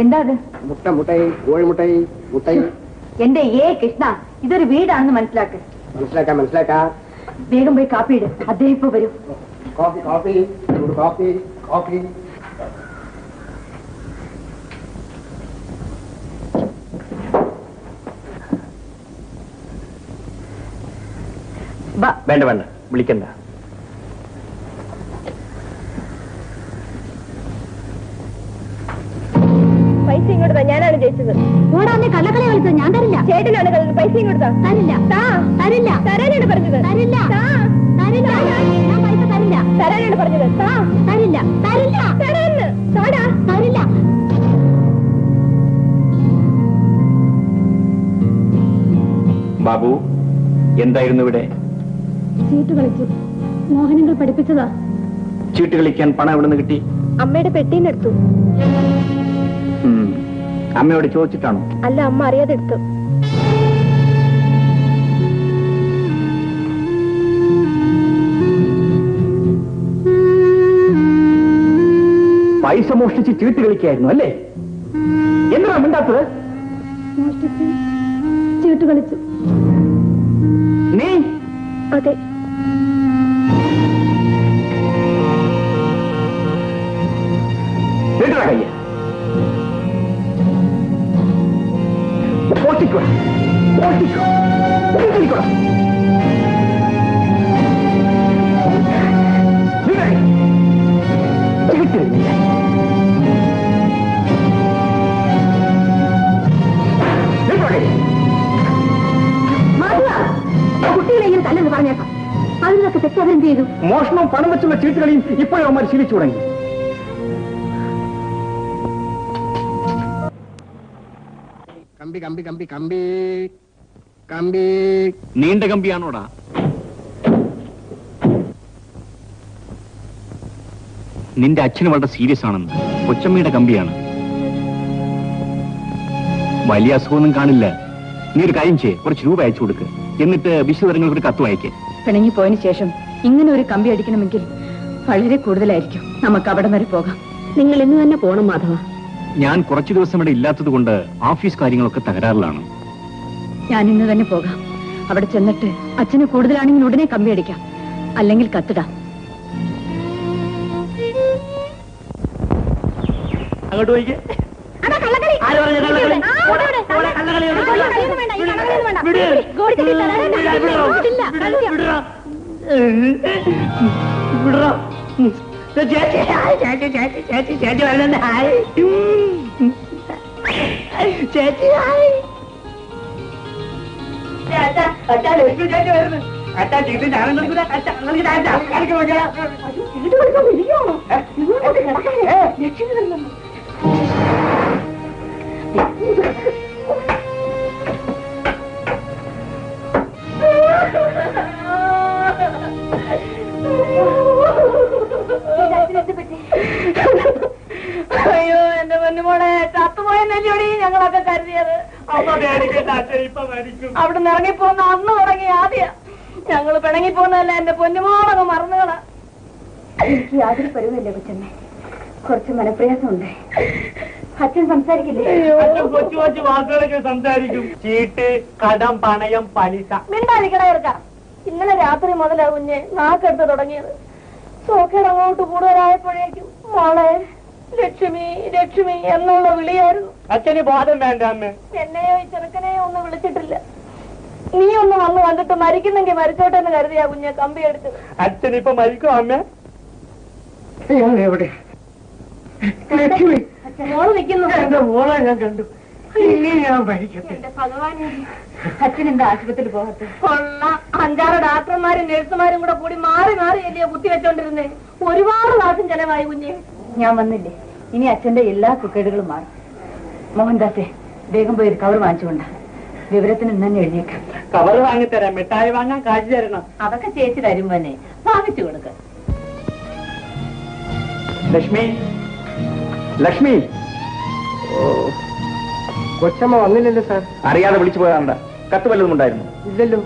എന്താ അത് മുട്ട മുട്ടൈ കോഴിമുട്ടൈ മുട്ടൈ എന്റെ ഏ കൃഷ്ണ ഇതൊരു വീടാണെന്ന് മനസ്സിലാക്ക്. മനസ്സിലാക്കാം മനസ്സിലാക്കാം. വേഗം പോയി കാപ്പിയിട് അദ്ദേഹം ഇപ്പൊ വരും. കോഫി കോഫി ചൂട് കോഫി കോഫി. ബാ. വേണ്ട വേണ്ട വിളിക്കണ്ട. പൈസ ഇങ്ങോട്ട് താ ഞാനാണ് ജയിച്ചത്. ഓടാന്നെ കള്ളക്കളി കളിച്ചത് ഞാൻ തരില്ല. ചേട്ടനാണ് കളി പൈസ ഇങ്ങോട്ട് താ തരില്ല. തരില്ല. തരാനാണ് പറഞ്ഞത്. തരില്ല. തരില്ല. ഞാൻ പൈസ തരില്ല. തരാനാണ് പറഞ്ഞത്. തരില്ല. തരില്ല. തരാന്ന്. താടാ. തരില്ല. ബാബു എന്തായിരുന്നു ഇവിടെ? ചീട്ട് കളിച്ചു. മോഹനങ്ങൾ പഠിപ്പിച്ചതാ. ചീട്ട് കളിക്കാൻ പണം എവിടെ നിന്ന് കിട്ടി? അമ്മയുടെ ഉം. അമ്മയോട് ചോദിച്ചിട്ടാണോ? അല്ല അമ്മ അറിയാതെ എടുത്തു പൈസ മോഷ്ടിച്ച് ചീട്ട് കളിക്കായിരുന്നു അല്ലേ? എന്താ മിണ്ടാത്തത്? മോഷ്ടിച്ച് ചീട്ട് കളിച്ചു. നീ? അതെ. വീട്ടിലെ കൈ. കുട്ടികളെ ഇങ്ങനെ തല്ലെന്ന് പറഞ്ഞേക്കാം. അതിനൊക്കെ തെറ്റ് അവരെന്ത് ചെയ്തു? മോഷണവും പണം വെച്ചുള്ള ചീട്ടുകളെയും ഇപ്പോഴും അവന്മാർ ശീലിച്ചു തുടങ്ങി. കമ്പി കമ്പി കമ്പി കമ്പി. കമ്പി. നീണ്ട കമ്പിയാണോടാ? നിന്റെ അച്ഛന് വളരെ സീരിയസ് ആണെന്ന്. കൊച്ചമ്മയുടെ കമ്പിയാണ്. വലിയ അസുഖമൊന്നും കാണില്ല. നീ ഒരു കാര്യം ചെയ്യേ. കുറച്ച് രൂപ അയച്ചു കൊടുക്ക്. എന്നിട്ട് വിശ്വതരങ്ങൾക്ക് ഒരു കത്ത് വായിക്കേ. പിണങ്ങി പോയതിന് ശേഷം ഇങ്ങനെ ഒരു കമ്പി അടിക്കണമെങ്കിൽ വളരെ കൂടുതലായിരിക്കും. നമുക്ക് അവിടം വരെ പോകാം. നിങ്ങൾ ഇന്ന് തന്നെ പോകണം മാധവ. ഞാൻ കുറച്ചു ദിവസം ഇവിടെ ഇല്ലാത്തത് കൊണ്ട് ഓഫീസ് കാര്യങ്ങളൊക്കെ തകരാറിലാണ്. ഞാൻ ഇന്ന് തന്നെ പോകാം. അവിടെ ചെന്നിട്ട് അച്ഛന് കൂടുതലാണെങ്കിൽ ഉടനെ കമ്പി അടിക്കാം. അല്ലെങ്കിൽ കത്തിടാം. അങ്ങോട്ട് പോയിക്കേ. വിടറോ. വിടറോ. വിടറോ. ചേച്ചി ചേച്ചി ചേച്ചി ചേച്ചി ചേച്ചി വരുന്നുണ്ട് ഹായ് ചേച്ചി ഹായ് അച്ഛാ അച്ഛാ ലക്ഷ്മി ചേച്ചി വരുന്നു അച്ഛാ ചീട്ട് ഞാൻ കളിക്കൂല അച്ഛാ കളിക്കില്ല അച്ഛാ കിടക്കാനേ ലക്ഷ്മി വരുന്നുണ്ട് ഞങ്ങളൊക്കെ കരുതിയത്. അവിടെ നിന്ന് ഇറങ്ങിപ്പോന്ന അന്ന് തുടങ്ങി ആദ്യ. ഞങ്ങൾ പിണങ്ങി പോകുന്നതല്ല എന്റെ പൊന്നുമോളങ്ങ് മറന്നുകളാ. എനിക്ക് യാതൊരു പരിവല്ലേ കൊച്ചമ്മേ. കുറച്ച് മനപ്രയാസമുണ്ട്. അച്ഛൻ സംസാരിക്കില്ലേ? അച്ഛൻ കൊച്ചു കൊച്ചു വാക്കുകളൊക്കെ സംസാരിക്കും. ചീട്ട് കടം പണയം പലിശ. ഇന്നലെ രാത്രി മുതലാ കുഞ്ഞെ നാക്കെടുത്ത് തുടങ്ങിയത്. സോക്കേട് അങ്ങോട്ട് കൂടുതലായപ്പോഴേക്കും മോളെ ലക്ഷ്മി ലക്ഷ്മി എന്നുള്ള വിളിയായിരുന്നു. അച്ഛന് ബോധം വേണ്ട അമ്മ. എന്നെയോ ഈ ചെറുക്കനെയോ ഒന്നും വിളിച്ചിട്ടില്ല. നീ ഒന്ന് വന്ന് വന്നിട്ട് മരിക്കുന്നെങ്കിൽ മരിച്ചോട്ടെ എന്ന് കരുതിയാ കുഞ്ഞ കമ്പി എടുത്തത്. അച്ഛൻ ഇപ്പൊ മരിക്കും അമ്മ? എവിടെ? ലക്ഷ്മി. മോൾ നിൽക്കുന്നു. എന്റെ മോളെ ഞാൻ കണ്ടു. ഇനി ഞാൻ അച്ഛൻ എന്താ ആശുപത്രിയിൽ കൊള്ള അഞ്ചാറ് ഡാക്ടർമാരും നഴ്സുമാരും കൂടെ കൂടി മാറി മാറി അല്ലയോ കുത്തി വെച്ചോണ്ടിരുന്നേ. ഒരുപാട് പ്രാവശ്യം ചെലവായി കുഞ്ഞെ. ഞാൻ വന്നില്ലേ? ഇനി അച്ഛന്റെ എല്ലാ കുക്കേടുകളും മാറും. മോഹൻദാസെ വേഗം പോയി ഒരു കവർ വാങ്ങിച്ചുകൊണ്ട. വിവരത്തിന് ഇന്ന് തന്നെ എഴുതിയേക്കാം. കവർ വാങ്ങിത്തരാം. മിഠായി വാങ്ങാൻ കാശ് തരണം. അതൊക്കെ ചേച്ചി തരും തന്നെ വാങ്ങിച്ചു കൊടുക്ക. ലക്ഷ്മി? ലക്ഷ്മി? കൊച്ചമ്മ വന്നില്ലല്ലോ സാർ. അറിയാതെ വിളിച്ചു പോയാണ്ട കത്ത് വല്ലതും ഉണ്ടായിരുന്നു? ഇല്ലല്ലോ.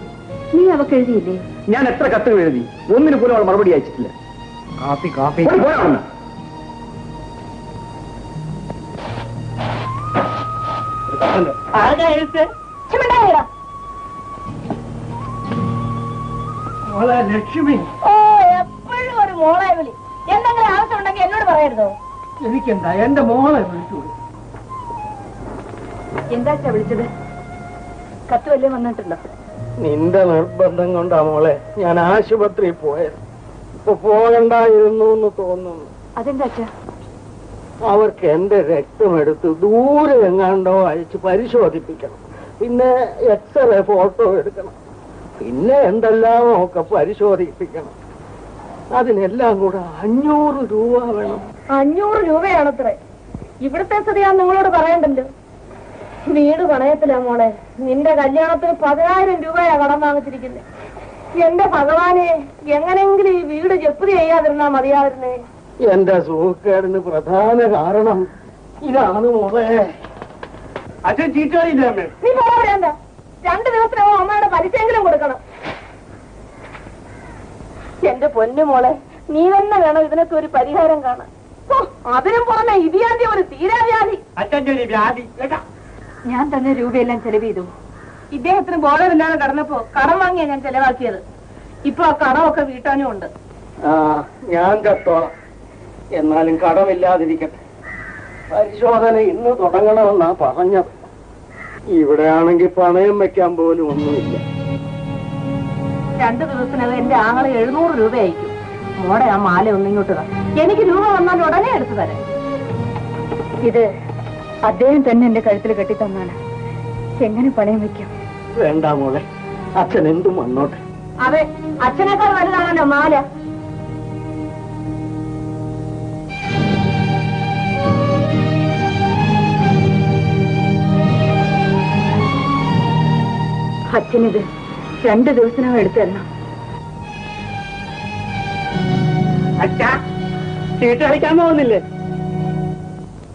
നീ അവക്ക് എഴുതിയില്ലേ? ഞാൻ എത്ര കത്തുകൾ എഴുതി? ഒന്നിനു പോലും അവൾ മറുപടി അയച്ചിട്ടില്ല. കാപ്പി കാപ്പി. ആർക്കാ എഴുത്ത് ചുമണ്ടായിടാ മോളെ ലക്ഷ്മി. ഓ എപ്പോഴും ഒരു മോളെ വിളി. എന്തെങ്കിലും ആവശ്യം ഉണ്ടെങ്കിൽ എന്നോട് പറയരുതോ. എനിക്കെന്താ? എന്റെ മോളെ വിളിച്ചു എന്താ അച്ഛാ വിളിച്ചത്? കത്ത് വല്ലേ വന്നിട്ടുണ്ടോ? നിന്റെ നിർബന്ധം കൊണ്ടാ മോളെ ഞാൻ ആശുപത്രിയിൽ പോയത്. ഇപ്പൊ പോകണ്ടായിരുന്നു എന്ന് തോന്നുന്നു. അതെന്താ അച്ഛാ അവർക്ക് എന്റെ രക്തമെടുത്ത് ദൂരെ എങ്ങാണ്ടോ അയച്ച് പരിശോധിപ്പിക്കണം. പിന്നെ എക്സ്റേ ഫോട്ടോ എടുക്കണം. പിന്നെ എന്തെല്ലാമോ ഒക്കെ പരിശോധിപ്പിക്കണം. അതിനെല്ലാം കൂടെ അഞ്ഞൂറ് രൂപ വേണം. അഞ്ഞൂറ് രൂപയാണത്രേ. ഇവിടുത്തെ സ്ഥിതി ഞാൻ നിങ്ങളോട് പറയണ്ടല്ലോ. വീട് പണയത്തില്ല മോളെ. നിന്റെ കല്യാണത്തിന് പതിനായിരം രൂപയാ കടം വാങ്ങിച്ചിരിക്കുന്നത് എന്റെ ഭഗവാനെ എങ്ങനെങ്കിലും ഈ വീട് ജപ്തി ചെയ്യാതിരുന്നാ മതിയായിരുന്നേ. എന്റെ സുഹൃക്കേടിന് പ്രധാന കാരണം ഇതാണ് മോളെ. അച്ഛൻ ചീറ്ററിയില്ല അമ്മേ? നീ പോരാണ്ട രണ്ടു ദിവസത്തിനകം അമ്മയുടെ പലിശയെങ്കിലും കൊടുക്കണം. എന്റെ പൊന്നു മോളെ നീ തന്നെ വേണം ഇതിനൊക്കെ ഒരു പരിഹാരം കാണാൻ. അതിനും പുറമെ ഇതിയാന്റെ ഒരു തീരാവ്യാധി. അച്ഛന്റെ ഒരു വ്യാധി. ഞാൻ തന്നെ രൂപയെല്ലാം ചെലവ് ചെയ്തു. ഇദ്ദേഹത്തിന് ബോധമില്ലാതെ കടന്നപ്പോ കടം വാങ്ങിയാ ഞാൻ ചെലവാക്കിയത്. ഇപ്പൊ ആ കടമൊക്കെ വീട്ടാനും ഉണ്ട്. ആ ഞാൻ ചത്തോളാം എന്നാലും കടമില്ലാതിരിക്കട്ടെ. പരിശോധന ഇന്ന് തുടങ്ങണമെന്നാ പറഞ്ഞത്. ഇവിടെയാണെങ്കിൽ പണയം വെക്കാൻ പോലും ഒന്നുമില്ല. രണ്ടു ദിവസത്തിനകം എന്റെ ആങ്ങളെ എഴുന്നൂറ് രൂപ അയക്കും മോടെ ആ മാല ഒന്നിങ്ങോട്ട്. എനിക്ക് രൂപ വന്നാൽ ഉടനെ എടുത്തു തരാം. ഇത് അദ്ദേഹം തന്നെ എന്റെ കഴുത്തിൽ കെട്ടിത്തന്നാണ്. എങ്ങനെ പണയം വെക്കാം? വേണ്ട മോളെ അച്ഛൻ എന്തും വന്നോട്ടെ. അതെ അച്ഛനേക്കാൾ വലുതാണല്ലോ മാല. അച്ഛനിത് രണ്ടു ദിവസത്തിനകം എടുത്തു തരണം. അച്ഛാ ചീട്ട് കളിക്കാൻ പോകുന്നില്ലേ?